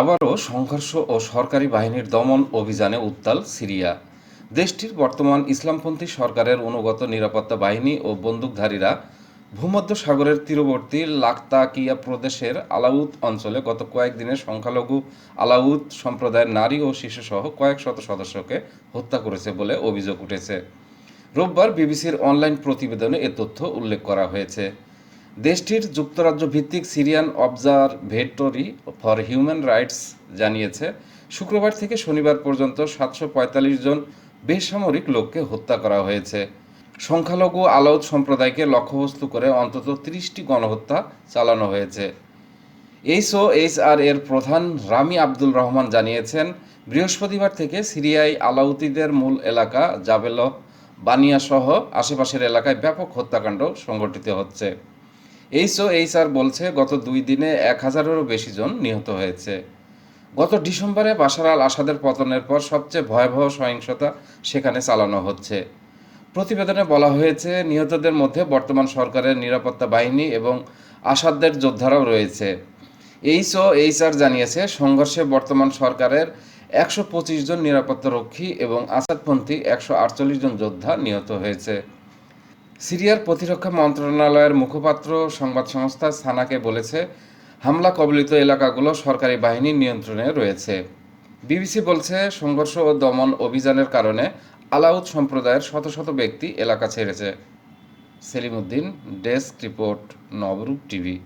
আবারও সংঘর্ষ ও সরকারি বাহিনীর দমন অভিযানে উত্তাল সিরিয়া। দেশটির বর্তমান ইসলামপন্থী সরকারের অনুগত নিরাপত্তা বাহিনী ও বন্দুকধারীরা ভূমধ্য সাগরের তীরবর্তী লাকতাকিয়া প্রদেশের আলাউদ অঞ্চলে গত কয়েকদিনে সংখ্যালঘু আলাউদ সম্প্রদায়ের নারী ও শিশুসহ কয়েক শত সদস্যকে হত্যা করেছে বলে অভিযোগ উঠেছে। রোববার বিবিসির অনলাইন প্রতিবেদনে এ তথ্য উল্লেখ করা হয়েছে। দেশটির যুক্তরাজ্য ভিত্তিক Syrian Observatory for Human Rights জানিয়েছে, শুক্রবার থেকে শনিবার পর্যন্ত সাতশো পঁয়তাল্লিশ জন বেসামরিক লোককে হত্যা করা হয়েছে। সংখ্যালঘু আলাউদ সম্প্রদায়কে লক্ষ্যবস্তু করে অন্তত ত্রিশটি গণহত্যা চালানো হয়েছে। এইচও এইচআর এর প্রধান রামি আব্দুল রহমান জানিয়েছেন, বৃহস্পতিবার থেকে সিরিয়ায় আলাউতিদের মূল এলাকা জাবেল বানিয়াসহ আশেপাশের এলাকায় ব্যাপক হত্যাকাণ্ড সংঘটিত হচ্ছে। এইচও এইচআর বলছে গত দুই দিনে এক হাজারেরও বেশি জন নিহত হয়েছে। গত ডিসেম্বরে বাশার আল আসাদের পতনের পর সবচেয়ে ভয়াবহ সহিংসতা সেখানে চালানো হচ্ছে। প্রতিবেদনে বলা হয়েছে, নিহতদের মধ্যে বর্তমান সরকারের নিরাপত্তা বাহিনী এবং আসাদদের যোদ্ধারাও রয়েছে। এইচও এইচআর জানিয়েছে, সংঘর্ষে বর্তমান সরকারের একশো পঁচিশ জন নিরাপত্তারক্ষী এবং আসাদপন্থী একশো আটচল্লিশ জন যোদ্ধা নিহত হয়েছে। সিরিয়ার প্রতিরক্ষা মন্ত্রণালয়ের মুখপাত্র সংবাদ সংস্থা সানাকে বলেছে, হামলা কবলিত এলাকাগুলো সরকারি বাহিনীর নিয়ন্ত্রণে রয়েছে। বিবিসি বলছে, সংঘর্ষ ও দমন অভিযানের কারণে আলাউদ সম্প্রদায়ের শত শত ব্যক্তি এলাকা ছেড়েছে। Selimuddin, desk report, Nabarup TV.